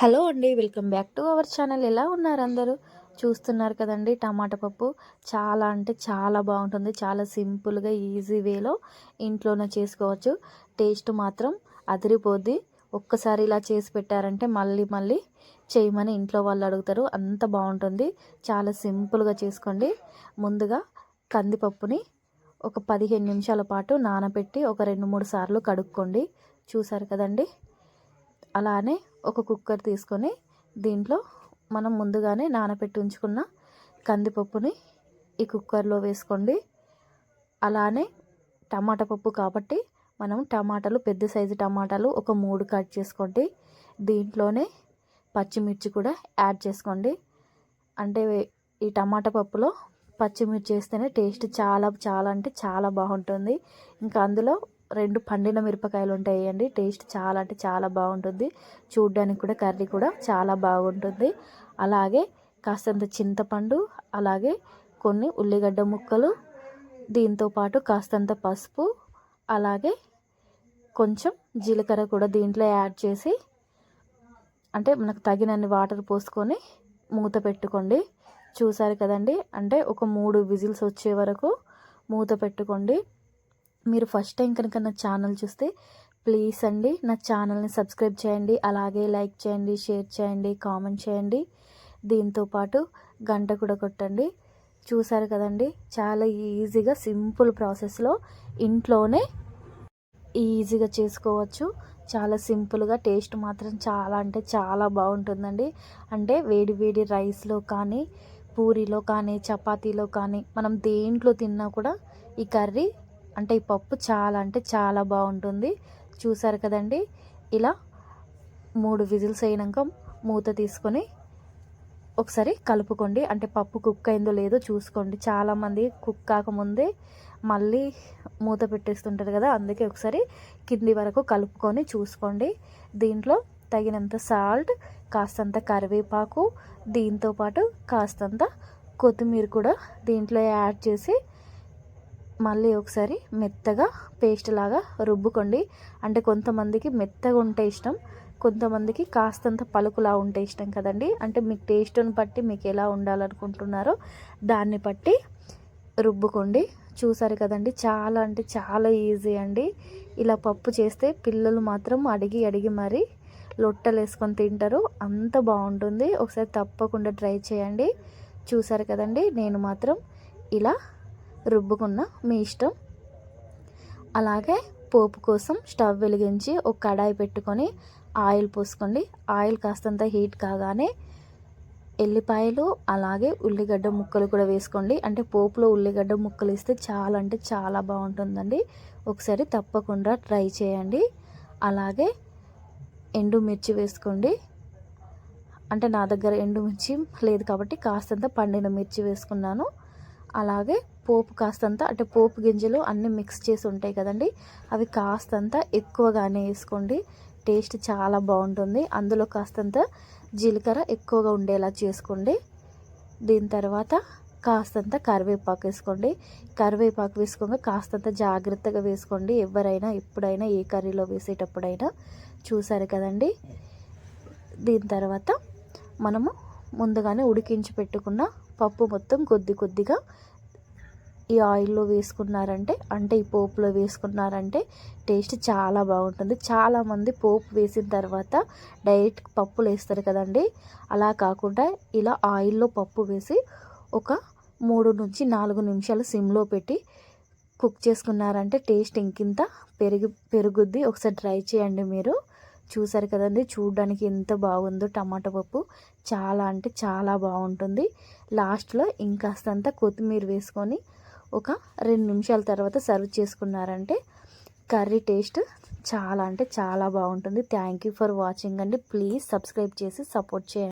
Hello అండి welcome back to our channel. ఎలా ఉన్నారు అందరూ? చూస్తున్నారు కదండి టమాటా పప్పు. చాలా అంటే చాలా బాగుంటుంది. చాలా సింపుల్గా ఈజీ వేలో ఇంట్లోనే చేసుకోవచ్చు. టేస్ట్ మాత్రం అదిరిపోద్ది. ఒక్కసారి ఇలా చేసి పెట్టారంటే మళ్ళీ మళ్ళీ చేయమని ఇంట్లో వాళ్ళు అడుగుతారు. అంత బాగుంటుంది. చాలా సింపుల్గా చేసుకోండి. ముందుగా కందిపప్పుని ఒక పదిహేను నిమిషాల పాటు నానబెట్టి ఒక రెండు మూడు సార్లు కడుక్కోండి. చూసారు కదండి? అలానే ఒక కుక్కర్ తీసుకొని దీంట్లో మనం ముందుగానే నానబెట్టి ఉంచుకున్న కందిపప్పుని ఈ కుక్కర్లో వేసుకోండి. అలానే టమాటా పప్పు కాబట్టి మనం టమాటాలు పెద్ద సైజు టమాటాలు ఒక మూడు కట్ చేసుకోండి. దీంట్లోనే పచ్చిమిర్చి కూడా యాడ్ చేసుకోండి. అంటే ఈ టమాటా పప్పులో పచ్చిమిర్చి వేస్తేనే టేస్ట్ చాలా చాలా అంటే చాలా బాగుంటుంది. ఇంకా అందులో రెండు పండిన మిరపకాయలు ఉంటాయండి. టేస్ట్ చాలా అంటే చాలా బాగుంటుంది. చూడ్డానికి కూడా కర్రీ కూడా చాలా బాగుంటుంది. అలాగే కాస్తంత చింతపండు అలాగే కొన్ని ఉల్లిగడ్డ ముక్కలు దీంతోపాటు కాస్తంత పసుపు అలాగే కొంచెం జీలకర్ర కూడా దీంట్లో యాడ్ చేసి అంటే మనకు తగినన్ని వాటర్ పోసుకొని మూత పెట్టుకోండి. చూసారు కదండి? అంటే ఒక మూడు విజిల్స్ వచ్చే వరకు మూత పెట్టుకోండి. మీరు ఫస్ట్ టైం కనుక నా ఛానల్ చూస్తే ప్లీజ్ అండి నా ఛానల్ని సబ్స్క్రైబ్ చేయండి అలాగే లైక్ చేయండి షేర్ చేయండి కామెంట్ చేయండి. దీంతోపాటు గంట కూడా కొట్టండి. చూసారు కదండి చాలా ఈజీగా సింపుల్ ప్రాసెస్లో ఇంట్లోనే ఈజీగా చేసుకోవచ్చు. చాలా సింపుల్గా టేస్ట్ మాత్రం చాలా అంటే చాలా బాగుంటుందండి. అంటే వేడి వేడి రైస్లో కానీ పూరిలో కానీ చపాతీలో కానీ మనం దేంట్లో తిన్నా కూడా ఈ కర్రీ అంటే ఈ పప్పు చాలా అంటే చాలా బాగుంటుంది. చూసారు కదండి? ఇలా మూడు విజిల్స్ అయినాక మూత తీసుకొని ఒకసారి కలుపుకోండి. అంటే పప్పు కుక్ అయిందో లేదో చూసుకోండి. చాలామంది కుక్ కాకముందే మళ్ళీ మూత పెట్టేస్తుంటారు కదా అందుకే ఒకసారి కింది వరకు కలుపుకొని చూసుకోండి. దీంట్లో తగినంత సాల్ట్ కాస్తంత కరివేపాకు దీంతోపాటు కాస్తంత కొత్తిమీర కూడా దీంట్లో యాడ్ చేసి మళ్ళీ ఒకసారి మెత్తగా పేస్ట్ లాగా రుబ్బుకోండి. అంటే కొంతమందికి మెత్తగా ఉంటే ఇష్టం కొంతమందికి కాస్తంత పలుకులా ఉంటే ఇష్టం కదండి. అంటే మీకు టేస్ట్ని బట్టి మీకు ఎలా ఉండాలనుకుంటున్నారో దాన్ని బట్టి రుబ్బుకోండి. చూసారు కదండి చాలా అంటే చాలా ఈజీ అండి. ఇలా పప్పు చేస్తే పిల్లలు మాత్రం అడిగి అడిగి మరీ లొట్టలు వేసుకొని తింటారు. అంత బాగుంటుంది. ఒకసారి తప్పకుండా ట్రై చేయండి. చూసారు కదండి నేను మాత్రం ఇలా రుబ్బుకున్న మీ ఇష్టం. అలాగే పోపు కోసం స్టవ్ వెలిగించి ఒక కడాయి పెట్టుకొని ఆయిల్ పోసుకోండి. ఆయిల్ కాస్తంత హీట్ కాగానే ఎల్లిపాయలు అలాగే ఉల్లిగడ్డ ముక్కలు కూడా వేసుకోండి. అంటే పోపులో ఉల్లిగడ్డ ముక్కలు ఇస్తే చాలా అంటే చాలా బాగుంటుందండి. ఒకసారి తప్పకుండా ట్రై చేయండి. అలాగే ఎండుమిర్చి వేసుకోండి. అంటే నా దగ్గర ఎండుమిర్చి లేదు కాబట్టి కాస్తంత పండిన మిర్చి వేసుకున్నాను. అలాగే పోపు కాస్తంత అంటే పోపు గింజలు అన్నీ మిక్స్ చేసి ఉంటాయి కదండి. అవి కాస్తంత ఎక్కువగానే వేసుకోండి. టేస్ట్ చాలా బాగుంటుంది. అందులో కాస్తంత జీలకర్ర ఎక్కువగా ఉండేలా చేసుకోండి. దీని తర్వాత కాస్తంత కరివేపాకు వేసుకోండి. కరివేపాకు వేసుకోగా కాస్తంత జాగ్రత్తగా వేసుకోండి. ఎవరైనా ఎప్పుడైనా ఏ కర్రీలో వేసేటప్పుడైనా చూసారు కదండి. దీని తర్వాత మనము ముందుగానే ఉడికించి పెట్టుకున్న పప్పు మొత్తం కొద్ది కొద్దిగా ఈ ఆయిల్లో వేసుకున్నారంటే అంటే ఈ పోపులో వేసుకున్నారంటే టేస్ట్ చాలా బాగుంటుంది. చాలామంది పోపు వేసిన తర్వాత డైరెక్ట్ పప్పులు వేస్తారు కదండి. అలా కాకుండా ఇలా ఆయిల్లో పప్పు వేసి ఒక మూడు నుంచి నాలుగు నిమిషాలు సిమ్లో పెట్టి కుక్ చేసుకున్నారంటే టేస్ట్ ఇంకింత పెరిగి పెరుగుద్ది. ఒకసారి ట్రై చేయండి మీరు. చూసారు కదండి చూడడానికి ఎంత బాగుందో టమాటా పప్పు. చాలా అంటే చాలా బాగుంటుంది. లాస్ట్లో ఇంకాస్తంత కొత్తిమీర వేసుకొని ఒక రెండు నిమిషాల తర్వాత సర్వ్ చేసుకున్నారంటే కర్రీ టేస్ట్ చాలా అంటే చాలా బాగుంటుంది. థ్యాంక్ యూ ఫర్ వాచింగ్ అండి. ప్లీజ్ సబ్స్క్రైబ్ చేసి సపోర్ట్ చేయండి.